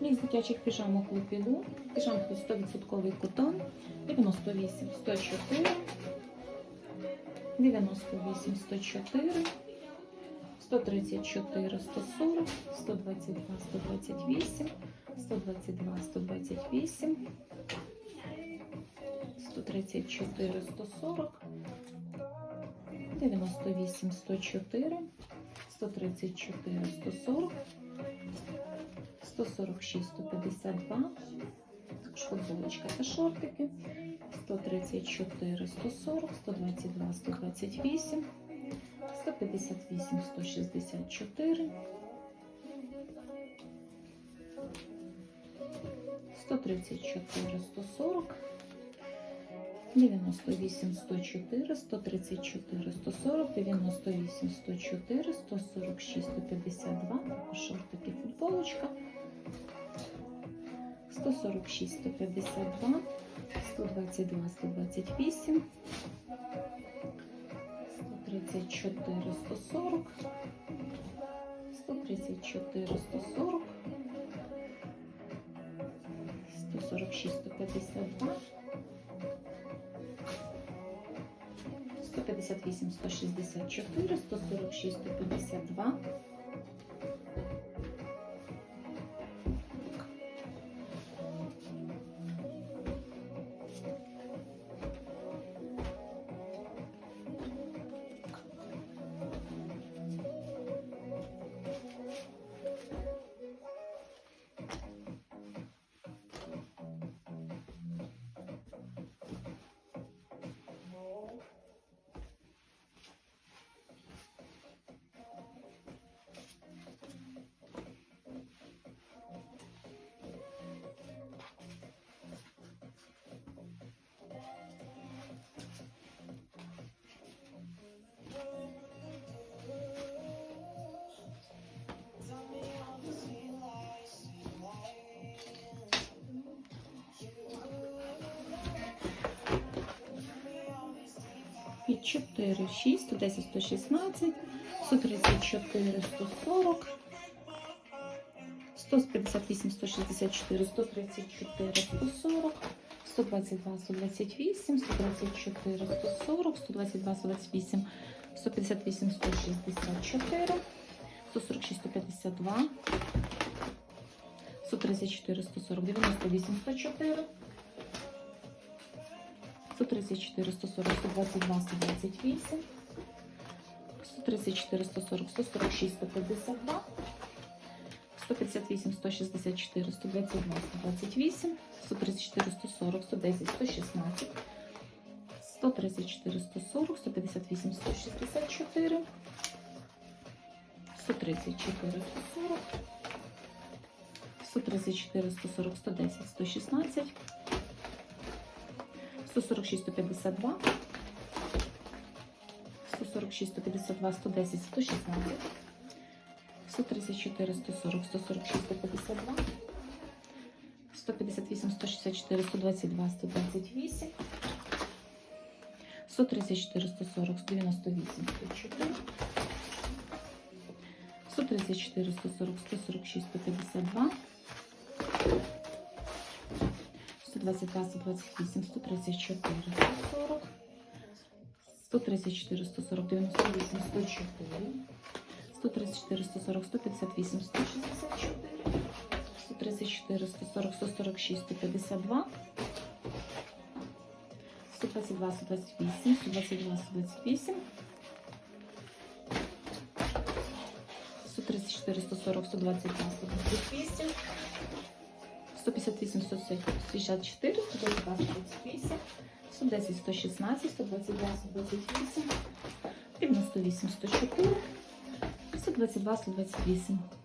Мікс дитячих піжамок Лупілу. Піжамки 100% котон. 98, 104. 98, 104. 134, 140, 122, 128, 122, 128, 134, 140, 98, 104, 134, 140, 146, 152, також та шортики, 134, 140, 122, 128, 158, 164, 134, 140, 98, 104, 134, 140, 98, 104, 146, 152, шортики, футболочка, 146, 152, 122, 128, 134, 140, 134, 140, 146, 152, 158, 164, 146, 152, Під 4, 6, 110, 116, 134, 140, 158, 164, 134, 140, 122, 128, 134, 140, 122, 128, 158, 164, 146, 152, 134, 140, 98, 104, 134, 140, 122, 128, 134, 140, 146, 152, 158, 164, 122, 128, 134, 140, 110, 116, 134, 140, 158, 164, 134, 140, 134, 140, 110, 116, 146, 152, 146, 152, 110, 116, 134, 140, 146, 152, 158, 164, 122, 128, 134, 140, 98, 104, 134, 140, 146, 152, 122, 128, 134, 140, 134, 140, 98, 104, 134, 140, 158, 164, 134, 140, 146, 152, 122, 128, 122, 128, 134, 140, 122, 128, 158, 164, 122, 128, 110, 116, 122, 128, 98, 104, 122, 128.